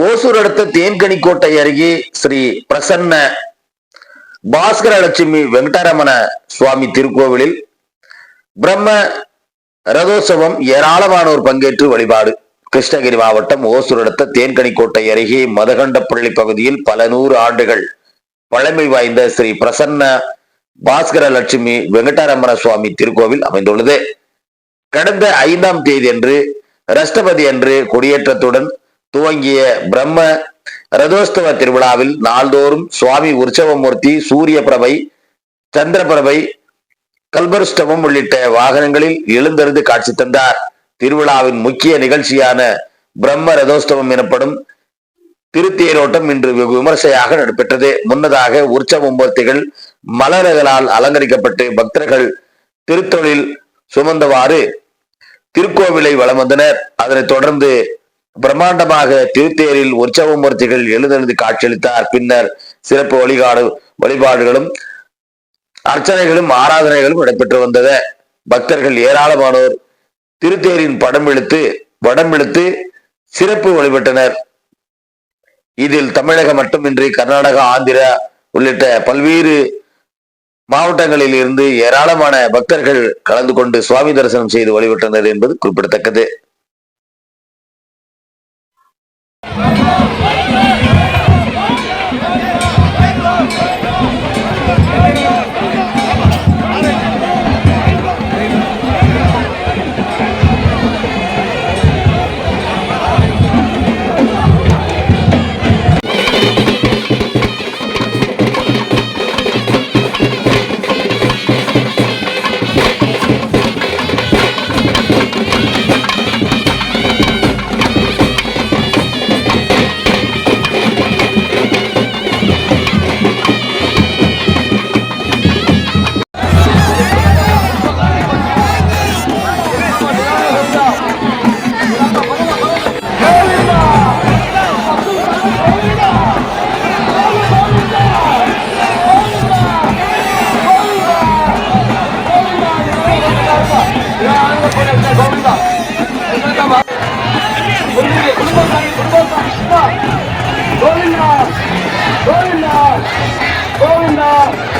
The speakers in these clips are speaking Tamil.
ஓசூர் அடுத்த தேன்கனிக்கோட்டை அருகே ஸ்ரீ பிரசன்ன பாஸ்கர லட்சுமி வெங்கடரமண சுவாமி திருக்கோவிலில் பிரம்ம ரதோத்சவம் ஏராளமானோர் பங்கேற்று வழிபாடு. கிருஷ்ணகிரி மாவட்டம் ஓசூர் அடுத்த தேன்கனிக்கோட்டை அருகே மதகண்டப்பள்ளி பகுதியில் பல நூறு ஆண்டுகள் பழமை வாய்ந்த ஸ்ரீ பிரசன்ன பாஸ்கர லட்சுமி வெங்கடரமண சுவாமி திருக்கோவில் அமைந்துள்ளது. கடந்த ஐந்தாம் தேதி அன்று ரஷ்டபதி அன்று கொடியேற்றத்துடன் துவங்கிய பிரம்ம ரதோஸ்தவ திருவிழாவில் நாள்தோறும் சுவாமி உற்சவமூர்த்தி சூரிய பிரபை சந்திர பிரபை கல்பருஷ்டவம் உள்ளிட்ட வாகனங்களில் எழுந்தருந்து காட்சி தந்தார். திருவிழாவின் முக்கிய நிகழ்ச்சியான பிரம்ம ரதோஸ்தவம் எனப்படும் திருத்தேரோட்டம் இன்று வெகு விமர்சையாக நடைபெற்றது. முன்னதாக உற்சவ மூர்த்திகள் மலர்களால் அலங்கரிக்கப்பட்டு பக்தர்கள் திருத்தொழில் சுமந்தவாறு திருக்கோவிலை வலம் வந்தனர். அதனைத் தொடர்ந்து பிரம்மாண்டமாக திருத்தேரில் உற்சவ மூர்த்திகள் எழுந்தெழுந்து காட்சியளித்தார். பின்னர் சிறப்பு வழிபாடு வழிபாடுகளும் அர்ச்சனைகளும் ஆராதனைகளும் நடைபெற்று வந்தது பக்தர்கள் ஏராளமானோர் திருத்தேரின் படம் இழுத்து வடம் இழுத்து சிறப்பு வழிபட்டனர். இதில் தமிழகம் மட்டுமின்றி கர்நாடகா ஆந்திரா உள்ளிட்ட பல்வேறு மாவட்டங்களில் இருந்து ஏராளமான பக்தர்கள் கலந்து கொண்டு சுவாமி தரிசனம் செய்து வழிபட்டனர் என்பது குறிப்பிடத்தக்கது. 불법사기 불법사기 싫어 노린다 노린다 노린다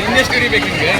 ಇನ್ನೆಷ್ಟು ಹಿಡಿಬೇಕು ನಿಮಗೆ